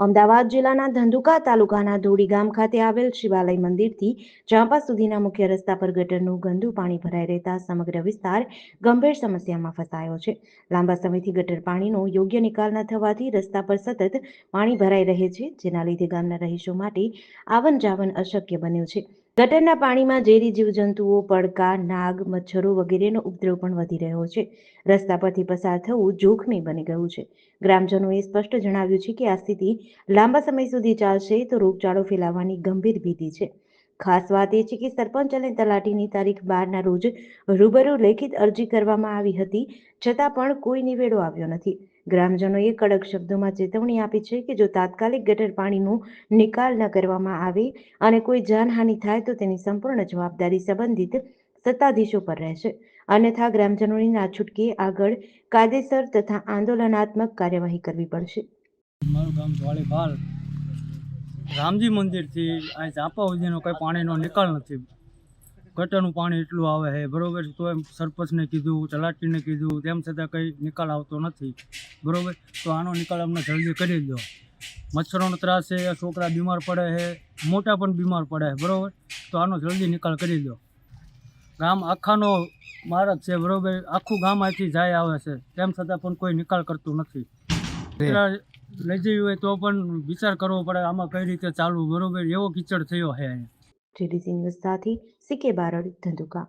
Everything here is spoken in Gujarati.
અમદાવાદ જિલ્લાના ધંધુકા તાલુકાના ધોડી ગામ ખાતે આવેલ શિવાલય મંદિરથી ચાંપા સુધીના મુખ્ય રસ્તા પર ગટરનું ગંદુ પાણી ભરાઈ રહેતા સમગ્ર વિસ્તાર ગંભીર સમસ્યામાં ફસાયો છે. લાંબા સમયથી ગટર પાણીનો યોગ્ય નિકાલ ન થવાથી રસ્તા પર સતત પાણી ભરાઈ રહે છે, જેના લીધે ગામના રહીશો માટે આવન જાવન અશક્ય બન્યું છે. ગટરના પાણીમાં ઝેરી જીવજંતુઓ, પડકા, નાગ, મચ્છરો વગેરેનો ઉપદ્રવ પણ વધી રહ્યો છે. રસ્તા પરથી પસાર થવું જોખમી બની ગયું છે. ગ્રામજનોએ સ્પષ્ટ જણાવ્યું છે કે આ સ્થિતિ લાંબા સમય સુધી ચાલશે તો રોગચાળો ફેલાવાની ગંભીર ભીતિ છે. ખાસ વાત એ છે કે સરપંચ અને તલાટીની તારીખ બારના રોજ રૂબરૂ લેખિત અરજી કરવામાં આવી હતી, છતાં પણ કોઈ નિવેડો આવ્યો નથી. ગ્રામજનોએ કડક શબ્દોમાં ચેતવણી આપી છે કે જો તાત્કાલિક ગટર પાણીનો નિકાલ ન કરવામાં આવે અને કોઈ જાનહાનિ થાય તો તેની સંપૂર્ણ જવાબદારી સંબંધિત સત્તાધીશો પર રહેશે. અન્યથા ગ્રામજનોની ના છૂટકી આગળ કાયદેસર તથા આંદોલનાત્મક કાર્યવાહી કરવી પડશે. મારું ગામ રામજી મંદિરથી અહીં ચાંપા સુધીનો કોઈ પાણીનો નિકાલ નથી. ગટરનું પાણી એટલું આવે છે બરોબર તો એમ સરપંચને કીધું તલાટીને કીધું તેમ છતાં કંઈ નિકાલ આવતો નથી બરાબર? તો આનો નિકાલ અમને જલ્દી કરી દો. મચ્છરોનો ત્રાસ છે છોકરા બીમાર પડે છે મોટા પણ બીમાર પડે છે બરોબર? તો આનો જલ્દી નિકાલ કરી દો. ગામ આખાનો મારક છે બરોબર? આખું ગામ અહીંથી જાય આવે છે તેમ છતાં પણ કોઈ નિકાલ કરતું નથી. લઈ જવી હોય તો પણ વિચાર કરવો પડે આમાં કઈ રીતે ચાલવું બરોબર? એવો કિચડ થયો છે અહીંયા. ન્યૂઝ સાથે સીકે બારડ ધંધુકા.